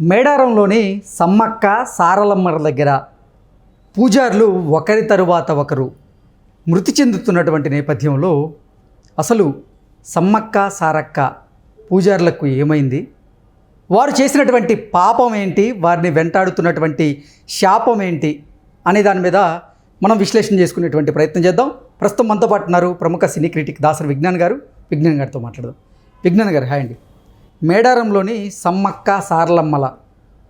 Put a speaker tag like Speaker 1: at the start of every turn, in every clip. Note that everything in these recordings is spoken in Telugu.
Speaker 1: మేడారంలోని సమ్మక్క సారలమ్మల దగ్గర పూజారులు ఒకరి తరువాత ఒకరు మృతి చెందుతున్నటువంటి నేపథ్యంలో అసలు సమ్మక్క సారక్క పూజారులకు ఏమైంది? వారు చేసినటువంటి పాపం ఏంటి? వారిని వెంటాడుతున్నటువంటి శాపం ఏంటి? అనే దాని మీద మనం విశ్లేషణ చేసుకునేటువంటి ప్రయత్నం చేద్దాం. ప్రస్తుతం మనతో పాటు ఉన్నారు ప్రముఖ సినీ క్రిటిక్ దాసరి విజ్ఞాన్ గారు. విజ్ఞాన్ గారితో మాట్లాడదాం. విజ్ఞాన్ గారు హాయ్ అండి. మేడారంలోని సమ్మక్క సారలమ్మల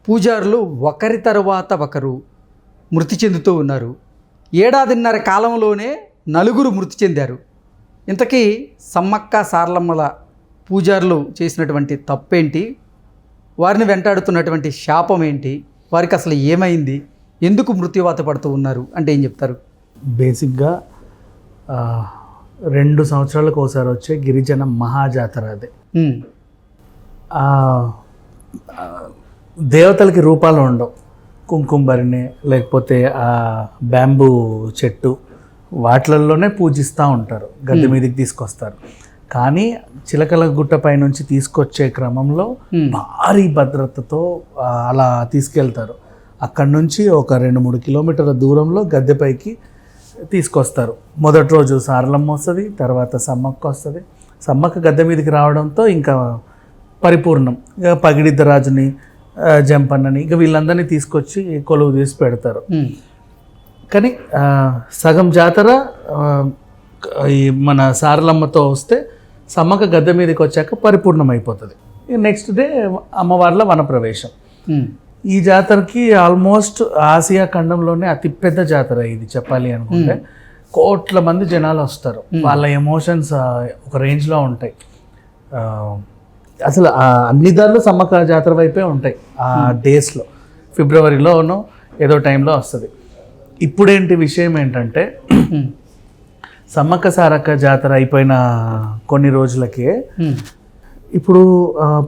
Speaker 1: పూజారులు ఒకరి తరువాత ఒకరు మృతి చెందుతూ ఉన్నారు. ఏడాదిన్నర కాలంలోనే నలుగురు మృతి చెందారు. ఇంతకీ సమ్మక్క సారలమ్మల పూజారులు చేసినటువంటి తప్పేంటి? వారిని వెంటాడుతున్నటువంటి శాపం ఏంటి? వారికి అసలు ఏమైంది? ఎందుకు మృత్యువాత పడుతూ ఉన్నారు? అంటే ఏం చెప్తారు?
Speaker 2: బేసిక్గా రెండు సంవత్సరాలకు ఒకసారి వచ్చే గిరిజన మహాజాతర అదే. దేవతలకి రూపాలు ఉండవు. కుంకుమరిని లేకపోతే ఆ బ్యాంబూ చెట్టు వాటిలలోనే పూజిస్తూ ఉంటారు. గద్దె మీదకి తీసుకొస్తారు. కానీ చిలకల గుట్ట పై నుంచి తీసుకొచ్చే క్రమంలో
Speaker 1: Hmm.
Speaker 2: భారీ భద్రతతో అలా తీసుకెళ్తారు. అక్కడి నుంచి ఒక రెండు మూడు కిలోమీటర్ల దూరంలో గద్దెపైకి తీసుకొస్తారు. మొదటి రోజు సారలమ్మ వస్తుంది తర్వాత సమ్మక్క వస్తుంది. సమ్మక్క గద్దె మీదకి రావడంతో ఇంకా పరిపూర్ణం. ఇక పగిడిద్దరాజుని జంపన్నని ఇక వీళ్ళందరినీ తీసుకొచ్చి కొలువు తీసి పెడతారు. కానీ సగం జాతర ఈ మన సారలమ్మతో వస్తే సమ్మక్క గద్దె మీదకి వచ్చాక పరిపూర్ణం అయిపోతుంది. నెక్స్ట్ డే అమ్మవార్ల వనప్రవేశం. ఈ జాతరకి ఆల్మోస్ట్ ఆసియా ఖండంలోనే అతిపెద్ద జాతర ఇది చెప్పాలి అనుకుంటే. కోట్ల మంది జనాలు వస్తారు. వాళ్ళ ఎమోషన్స్ ఒక రేంజ్లో ఉంటాయి. అసలు అన్ని దారిలో సమ్మక్క జాతర వైపే ఉంటాయి ఆ డేస్లో. ఫిబ్రవరిలోనో ఏదో టైంలో వస్తుంది. ఇప్పుడేంటి విషయం ఏంటంటే సమ్మక్క సారక్క జాతర అయిపోయిన కొన్ని రోజులకే ఇప్పుడు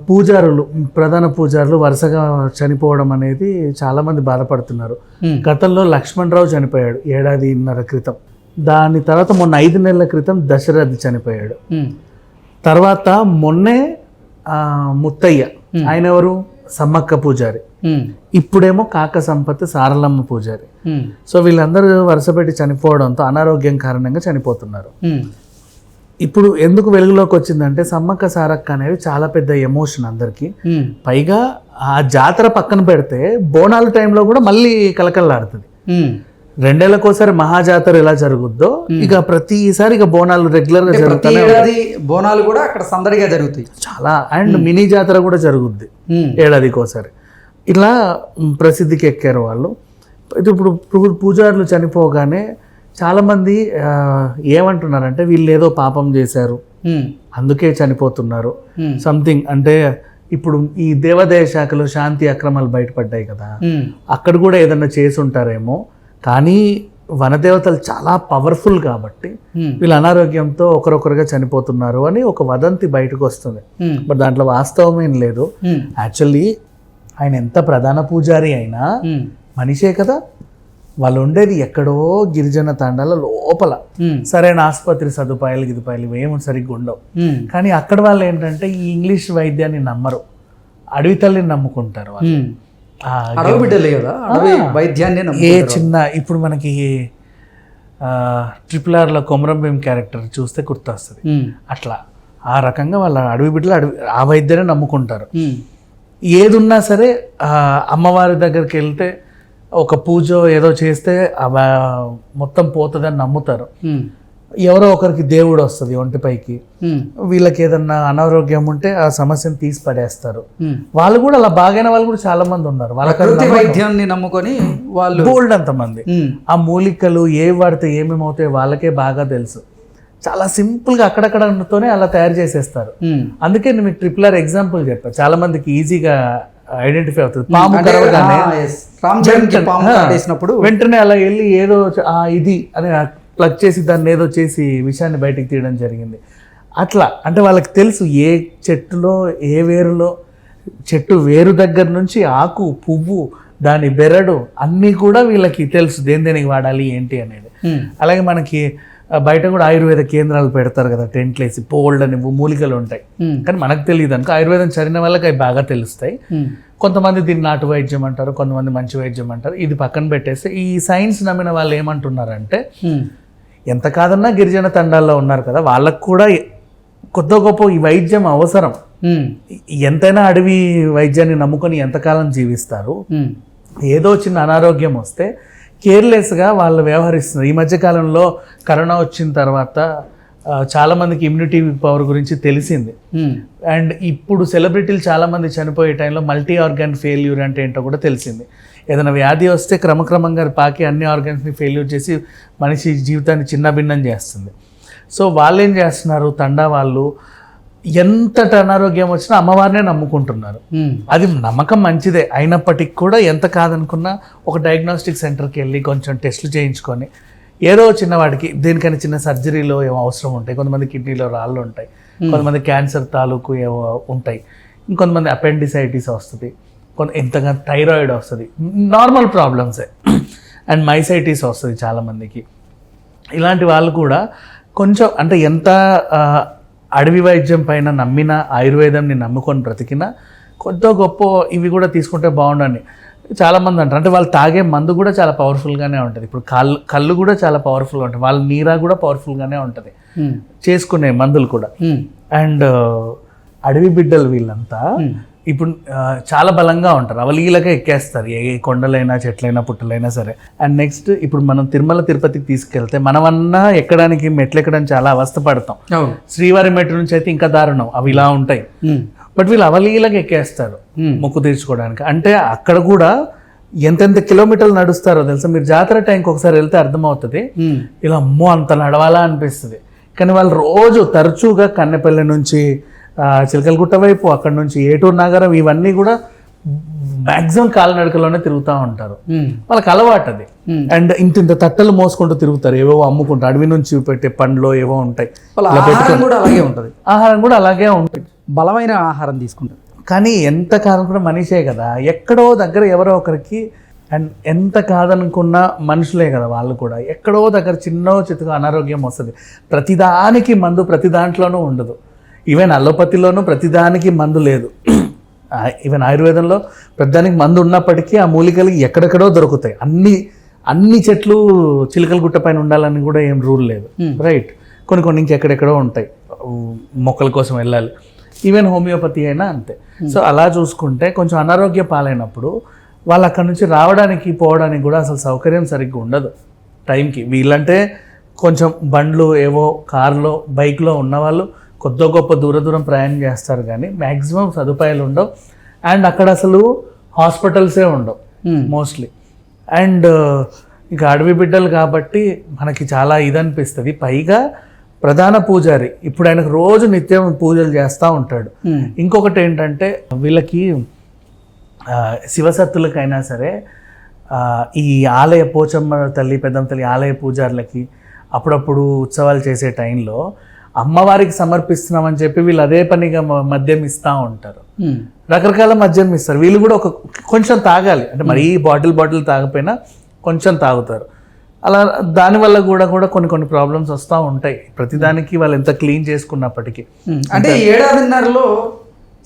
Speaker 2: పూజారులు ప్రధాన పూజారులు వరుసగా చనిపోవడం అనేది చాలామంది బాధపడుతున్నారు. గతంలో లక్ష్మణరావు చనిపోయాడు ఏడాదిన్నర క్రితం. దాని తర్వాత మొన్న ఐదు నెలల క్రితం దశరథ్ చనిపోయాడు. తర్వాత మొన్నే ముత్తయ్య. ఆయన ఎవరు? సమ్మక్క పూజారి. ఇప్పుడేమో కాక సంపత్ సారలమ్మ పూజారి. సో వీళ్ళందరూ వరుసపెట్టి చనిపోవడంతో అనారోగ్యం కారణంగా చనిపోతున్నారు. ఇప్పుడు ఎందుకు వెలుగులోకి వచ్చిందంటే సమ్మక్క సారక్క అనేది చాలా పెద్ద ఎమోషన్ అందరికీ. పైగా ఆ జాతర పక్కన పెడితే బోనాల టైంలో కూడా మళ్ళీ కలకల్లాడుతుంది. రెండేళ్ళకోసారి మహాజాతర ఎలా జరుగుద్దో ఇక ప్రతిసారి ఇక బోనాలు
Speaker 1: రెగ్యులర్గా
Speaker 2: జరుగుతాయి
Speaker 1: ఏడాది బోనాలు కూడా అక్కడ సందడిగా జరుగుతాయి.
Speaker 2: చాలా అండ్ మినీ జాతర కూడా జరుగుద్ది ఏడాదికోసారి. ఇలా ప్రసిద్ధికి ఎక్కారు వాళ్ళు. ఇప్పుడు పూజారులు చనిపోగానే చాలామంది ఏమంటున్నారంటే వీళ్ళు ఏదో పాపం చేశారు. అందుకే చనిపోతున్నారు. సంథింగ్ అంటే ఇప్పుడు ఈ దేవాదాయ శాఖలో శాంతి అక్రమాలు బయటపడ్డాయి కదా. అక్కడ కూడా ఏదన్నా చేసి ఉంటారేమో కానీ వనదేవతలు చాలా పవర్ఫుల్ కాబట్టి వీళ్ళు అనారోగ్యంతో ఒకరొకరుగా చనిపోతున్నారు అని ఒక వదంతి బయటకు వస్తుంది. బట్ దాంట్లో వాస్తవం ఏం లేదు. యాక్చువల్లీ ఆయన ఎంత ప్రధాన పూజారి అయినా మనిషే కదా. వాళ్ళు ఉండేది ఎక్కడో గిరిజన తాండాల లోపల. సరైన ఆసుపత్రి సదుపాయాలు గిదుపాయాలు ఇవేమో సరిగ్గా ఉండవు. కానీ అక్కడ వాళ్ళు ఏంటంటే ఈ ఇంగ్లీష్ వైద్యాన్ని నమ్మరు. అడవి తల్లిని నమ్ముకుంటారు వాళ్ళు.
Speaker 1: అడవి బిడ్డలే కదా? అడవి వైద్యాన్ని
Speaker 2: ఏ చిన్న ఇప్పుడు మనకి ట్రిపుల్ ఆర్లో కొమరం భీం క్యారెక్టర్ చూస్తే గుర్తొస్తుంది. అట్లా ఆ రకంగా వాళ్ళ అడవి బిడ్డలు అడవి ఆ వైద్యాన్ని నమ్ముకుంటారు.
Speaker 1: ఉమ్,
Speaker 2: ఏది ఉన్నా సరే అమ్మవారి దగ్గరికి వెళ్తే ఒక పూజ ఏదో చేస్తే మొత్తం పోతుందని నమ్ముతారు. ఎవరో ఒకరికి దేవుడు వస్తుంది ఒంటిపైకి
Speaker 1: వీళ్ళకి
Speaker 2: ఏదన్నా అనారోగ్యం ఉంటే ఆ సమస్యను తీసి పడేస్తారు. వాళ్ళు కూడా అలా బాగైన వాళ్ళు కూడా చాలా మంది ఉన్నారు. వాళ్ళకి
Speaker 1: వైద్యాన్ని నమ్ముకొని వాళ్ళు
Speaker 2: బోల్డ్ అంతమంది ఆ మూలికలు ఏ వాడితే ఏమేమి అవుతాయో వాళ్ళకే బాగా తెలుసు. చాలా సింపుల్గా అక్కడక్కడతోనే అలా తయారు చేసేస్తారు. అందుకే నేను మీకు ట్రిపుల్ ఆర్ ఎగ్జాంపుల్ చెప్పాను చాలా మందికి ఈజీగా ఐడెంటిఫై అవుతుంది. పాము కరవగానే వెంటనే అలా వెళ్ళి ఏదో ఇది అని ప్లగ్ చేసి దాన్ని ఏదో చేసి విషయాన్ని బయటికి తీయడం జరిగింది. అట్లా అంటే వాళ్ళకి తెలుసు ఏ చెట్టులో ఏ వేరులో చెట్టు వేరు దగ్గర నుంచి ఆకు పువ్వు దాని బెరడు అన్నీ కూడా వీళ్ళకి తెలుసు దేని దేనికి వాడాలి ఏంటి అనేది. అలాగే మనకి బయట కూడా ఆయుర్వేద కేంద్రాలు పెడతారు కదా టెంట్లు వేసి పోల్డ్ అని మూలికలు ఉంటాయి. కానీ మనకు తెలియదు అనుకో ఆయుర్వేదం చదివిన వాళ్ళకి అవి బాగా తెలుస్తాయి. కొంతమంది దీన్ని నాటు వైద్యం అంటారు కొంతమంది మంచి వైద్యం అంటారు. ఇది పక్కన పెట్టేస్తే ఈ సైన్స్ నమ్మిన వాళ్ళు ఏమంటున్నారంటే ఎంత కాదన్నా గిరిజన తండాల్లో ఉన్నారు కదా వాళ్ళకు కూడా కొద్ద గొప్ప ఈ వైద్యం అవసరం. ఎంతైనా అడవి వైద్యాన్ని నమ్ముకొని ఎంతకాలం జీవిస్తారు? ఏదో చిన్న అనారోగ్యం వస్తే కేర్లెస్గా వాళ్ళు వ్యవహరిస్తున్నారు. ఈ మధ్య కాలంలో కరోనా వచ్చిన తర్వాత ఆ, చాలా మందికి ఇమ్యూనిటీ పవర్ గురించి తెలిసింది. అండ్ ఇప్పుడు సెలబ్రిటీలు చాలా మంది చనిపోయే టైంలో మల్టీ ఆర్గాన్ ఫెయిల్యూర్ అంటే ఏంటో కూడా తెలిసింది. ఏదైనా వ్యాధి వస్తే క్రమక్రమంగా పాకి అన్ని ఆర్గాన్స్ని ఫెయిల్యూర్ చేసి మనిషి జీవితాన్ని చిన్నభిన్నం చేస్తుంది. సో వాళ్ళు ఏం చేస్తున్నారు? తండా వాళ్ళు ఎంతటి అనారోగ్యం వచ్చినా అమ్మవారినే నమ్ముకుంటున్నారు.
Speaker 1: ఉమ్,
Speaker 2: అది నమ్మకం మంచిదే. అయినప్పటికీ కూడా ఎంత కాదనుకున్నా ఒక డయాగ్నోస్టిక్ సెంటర్కి వెళ్ళి కొంచెం టెస్టులు చేయించుకొని ఏదో చిన్నవాడికి దేనికైనా చిన్న సర్జరీలో ఏమో అవసరం ఉంటాయి. కొంతమంది కిడ్నీలో రాళ్ళు ఉంటాయి. కొంతమంది క్యాన్సర్ తాలూకు ఏవో ఉంటాయి. ఇంకొంతమంది అపెండిసైటిస్ వస్తుంది. కొంత ఎంతగా థైరాయిడ్ వస్తుంది. నార్మల్ ప్రాబ్లమ్సే. అండ్ మైసైటిస్ వస్తుంది చాలామందికి. ఇలాంటి వాళ్ళు కూడా కొంచెం అంటే ఎంత అడవి వైద్యం పైన నమ్మిన ఆయుర్వేదంని నమ్ముకొని బ్రతికినా కొద్దో గొప్ప ఇవి కూడా తీసుకుంటే బాగుండని. చాలామంది అంటారు. అంటే వాళ్ళు తాగే మందు కూడా చాలా పవర్ఫుల్గానే ఉంటుంది. ఇప్పుడు కళ్ళు కళ్ళు కూడా చాలా పవర్ఫుల్గా ఉంటుంది వాళ్ళ నీరా కూడా పవర్ఫుల్గానే ఉంటుంది. చేసుకునే మందులు కూడా. అండ్ అడవి బిడ్డలు వీళ్ళంతా ఇప్పుడు చాలా బలంగా ఉంటారు. అవలీలగా ఎక్కేస్తారు. ఏ కొండలైనా చెట్లైనా పుట్టలైనా సరే. అండ్ నెక్స్ట్ ఇప్పుడు మనం తిరుమల తిరుపతికి తీసుకెళ్తే మనమన్నా ఎక్కడానికి మెట్లు ఎక్కడానికి చాలా అవస్థ పడతాం. శ్రీవారి మెట్టు నుంచి అయితే ఇంకా దారుణం. అవి ఇలా ఉంటాయి. బట్ వీళ్ళు అవలీలగా ఎక్కేస్తారు. మొక్కు తీర్చుకోవడానికి. అంటే అక్కడ కూడా ఎంతెంత కిలోమీటర్లు నడుస్తారో తెలుసా? మీరు జాతర టైంకి ఒకసారి వెళ్తే అర్థమవుతుంది. ఇలా అమ్మో అంత నడవాలా అనిపిస్తుంది. కానీ వాళ్ళు రోజు తరచుగా కన్నెపల్లి నుంచి చిలకలగుట్ట వైపు అక్కడ నుంచి ఏటూరు నగరం ఇవన్నీ కూడా మ్యాక్సిమం కాలినడకలోనే తిరుగుతూ ఉంటారు. వాళ్ళకి అలవాటు అది. అండ్ ఇంత ఇంత తట్టలు మోసుకుంటూ తిరుగుతారు. ఏవో అమ్ముకుంటూ అడవి నుంచి పెట్టే పండ్లు ఏవో ఉంటాయి.
Speaker 1: ఆహారం కూడా అలాగే ఉంటుంది.
Speaker 2: ఆహారం కూడా అలాగే ఉంటుంది.
Speaker 1: బలమైన ఆహారం తీసుకుంటారు.
Speaker 2: కానీ ఎంత కాదనుకున్న మనిషే కదా. ఎక్కడో దగ్గర ఎవరో ఒకరికి అండ్ ఎంత కాదనుకున్న మనుషులే కదా వాళ్ళు కూడా. ఎక్కడో దగ్గర చిన్నో చిత్తగా అనారోగ్యం వస్తుంది. ప్రతిదానికి మందు ప్రతి దాంట్లోనూ ఉండదు. ఈవెన్ అలోపతిలోనూ ప్రతిదానికి మందు లేదు. ఈవెన్ ఆయుర్వేదంలో ప్రతిదానికి మందు ఉన్నప్పటికీ ఆ మూలికలు ఎక్కడెక్కడో దొరుకుతాయి. అన్ని అన్ని చెట్లు చిలుకల గుట్ట పైన ఉండాలని కూడా ఏం రూల్ లేదు. రైట్ కొన్ని కొన్ని ఇంకెక్కడెక్కడో ఉంటాయి. ఊ, మొక్కల కోసం వెళ్ళాలి. ఈవెన్ హోమియోపతి అయినా అంతే. సో అలా చూసుకుంటే కొంచెం అనారోగ్య పాలైనప్పుడు వాళ్ళు అక్కడ నుంచి రావడానికి పోవడానికి కూడా అసలు సౌకర్యం సరిగ్గా ఉండదు. టైంకి వీళ్ళంటే కొంచెం బండ్లు ఏవో కార్లో బైక్లో ఉన్నవాళ్ళు కొద్ది గొప్ప దూర దూరం ప్రయాణం చేస్తారు కానీ మ్యాక్సిమం సదుపాయాలు ఉండవు. అండ్ అక్కడ అసలు హాస్పిటల్సే ఉండవు మోస్ట్లీ అండ్ ఇక అడవి బిడ్డలు కాబట్టి మనకి చాలా ఇది అనిపిస్తుంది పైగా ప్రధాన పూజారి. ఇప్పుడు ఆయనకు రోజు నిత్యం పూజలు చేస్తూ ఉంటాడు. ఇంకొకటి ఏంటంటే వీళ్ళకి శివసత్తులకైనా సరే ఈ ఆలయ పోచమ్మ తల్లి పెద్దమ్మ తల్లి ఆలయ పూజారులకి అప్పుడప్పుడు ఉత్సవాలు చేసే టైంలో అమ్మవారికి సమర్పిస్తున్నామని చెప్పి వీళ్ళు అదే పనిగా మద్యం ఇస్తూ ఉంటారు. రకరకాల మద్యం ఇస్తారు. వీళ్ళు కూడా ఒక కొంచెం తాగాలి. అంటే మరీ బాటిల్ బాటిల్ తాగపోయినా కొంచెం తాగుతారు. అలా దానివల్ల కూడా కూడా కొన్ని కొన్ని ప్రాబ్లమ్స్ వస్తూ ఉంటాయి. ప్రతిదానికి వాళ్ళు ఎంత క్లీన్ చేసుకున్నప్పటికీ.
Speaker 1: ఉమ్. అంటే ఏడాదిన్నరలో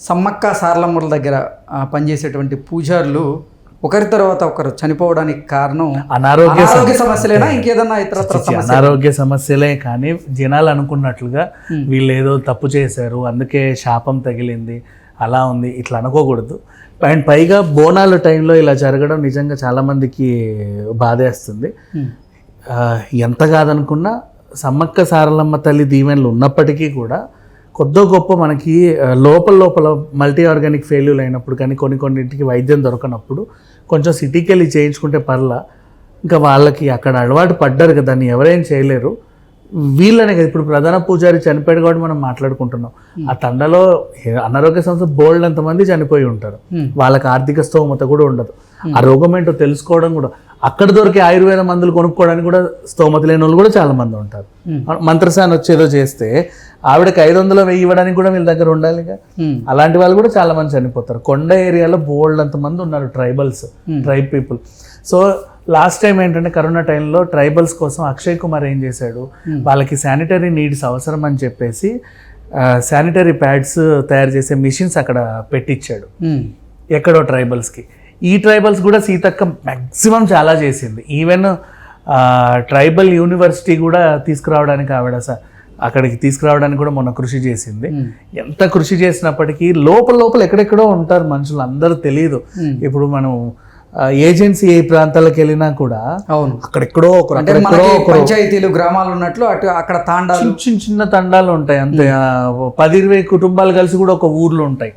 Speaker 1: సమ్మక్క సారలమ్మల దగ్గర పనిచేసేటువంటి పూజారులు ఒకరి తర్వాత ఒకరు చనిపోవడానికి కారణం
Speaker 2: అనారోగ్య
Speaker 1: సమస్యలేనా? ఇంకేదన్నా ఇతరత్ర
Speaker 2: చి- అనారోగ్య సమస్యలే కానీ జనాలు అనుకున్నట్లుగా వీళ్ళు ఏదో తప్పు చేశారు అందుకే శాపం తగిలింది అలా ఉంది ఇట్లా అనుకోకూడదు. అండ్ పైగా బోనాల టైంలో ఇలా జరగడం నిజంగా చాలామందికి బాధేస్తుంది. ఎంత కాదనుకున్నా సమ్మక్క సారలమ్మ తల్లి దీవెనలు ఉన్నప్పటికీ కూడా కొద్దో గొప్ప మనకి లోపల లోపల మల్టీ ఆర్గానిక్ ఫెయిల్యూర్ అయినప్పుడు కానీ కొన్ని కొన్నింటికి వైద్యం దొరకనప్పుడు కొంచెం సిటీకి వెళ్ళి చేయించుకుంటే పర్లా. ఇంకా వాళ్ళకి అక్కడ అలవాటు పడ్డారు కదా దాన్ని ఎవరేం చేయలేరు. వీళ్ళనే కదా ఇప్పుడు ప్రధాన పూజారి చనిపోయాడు కాబట్టి మనం మాట్లాడుకుంటున్నాం. ఆ తండలో అనారోగ్య సమస్య బోల్డ్ అంతమంది చనిపోయి ఉంటారు. వాళ్ళకి ఆర్థిక స్తోమత కూడా ఉండదు. ఆ రోగం ఏంటో తెలుసుకోవడం కూడా అక్కడ దొరికే ఆయుర్వేద మందులు కొనుక్కోవడానికి కూడా స్తోమత లేని వాళ్ళు కూడా చాలా మంది ఉంటారు.
Speaker 1: Hmm.
Speaker 2: మంత్రసాన్ వచ్చేదో చేస్తే ఆవిడకి ఐదు వందలు వెయ్యి ఇవ్వడానికి కూడా వీళ్ళ దగ్గర ఉండాలిగా
Speaker 1: ఉమ్,
Speaker 2: అలాంటి వాళ్ళు కూడా చాలా మంది చనిపోతారు. కొండ ఏరియాలో బోల్డ్ అంత మంది ఉన్నారు tribals tribe people. So last time ఏంటంటే కరోనా టైంలో ట్రైబల్స్ కోసం అక్షయ్ కుమార్ ఏం చేశాడు? వాళ్ళకి శానిటరీ నీడ్స్ అవసరం అని చెప్పేసి శానిటరీ ప్యాడ్స్ తయారు చేసే మిషన్స్ అక్కడ పెట్టించాడు ఎక్కడో ట్రైబల్స్కి. ఈ ట్రైబల్స్ కూడా సీతక్క మ్యాక్సిమం చాలా చేసింది. ఈవెన్ ట్రైబల్ యూనివర్సిటీ కూడా తీసుకురావడానికి ఆవిడ అక్కడికి తీసుకురావడానికి కూడా మొన్న కృషి చేసింది. ఎంత కృషి చేసినప్పటికీ లోపల లోపల ఎక్కడెక్కడో ఉంటారు మనుషులు అందరూ తెలియదు. ఇప్పుడు మనం ఏజెన్సీ ఏ ప్రాంతాలకు వెళ్ళినా కూడా
Speaker 1: అవును.
Speaker 2: అక్కడెక్కడో ఒకరు ఒకరు
Speaker 1: పంచాయతీలు గ్రామాలు ఉన్నట్లు అటు అక్కడ తాండాలు.
Speaker 2: చిన్న చిన్న తండాలు ఉంటాయి అంతే. పది ఇరవై కుటుంబాలు కలిసి కూడా ఒక ఊర్లో ఉంటాయి.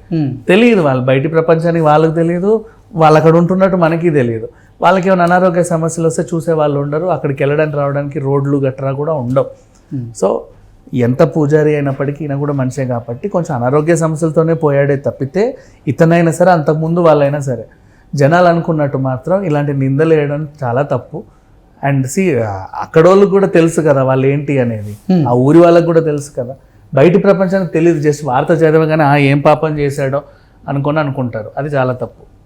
Speaker 2: తెలియదు వాళ్ళు బయటి ప్రపంచానికి వాళ్ళకి తెలియదు వాళ్ళు అక్కడ ఉంటున్నట్టు మనకి తెలియదు వాళ్ళకి ఏమైనా అనారోగ్య సమస్యలు వస్తే చూసే వాళ్ళు ఉండరు. అక్కడికి వెళ్ళడానికి రావడానికి రోడ్లు గట్రా కూడా ఉండవు.
Speaker 1: Hmm.
Speaker 2: సో ఎంత పూజారి అయినప్పటికీ ఈయన కూడా మనిషే కాబట్టి కొంచెం అనారోగ్య సమస్యలతోనే పోయాడే తప్పితే ఇతనైనా సరే అంతకుముందు వాళ్ళైనా సరే జనాలు అనుకున్నట్టు మాత్రం ఇలాంటి నిందలు వేయడం చాలా తప్పు. అండ్ సి అక్కడోళ్ళకి కూడా తెలుసు కదా వాళ్ళు ఏంటి అనేది.
Speaker 1: Hmm.
Speaker 2: ఆ ఊరి వాళ్ళకి కూడా తెలుసు కదా. బయటి ప్రపంచానికి తెలియదు జస్ట్ వార్త చదవగానే "ఆ, ఏం పాపం చేశాడో అనుకొని అనుకుంటారు. అది చాలా తప్పు.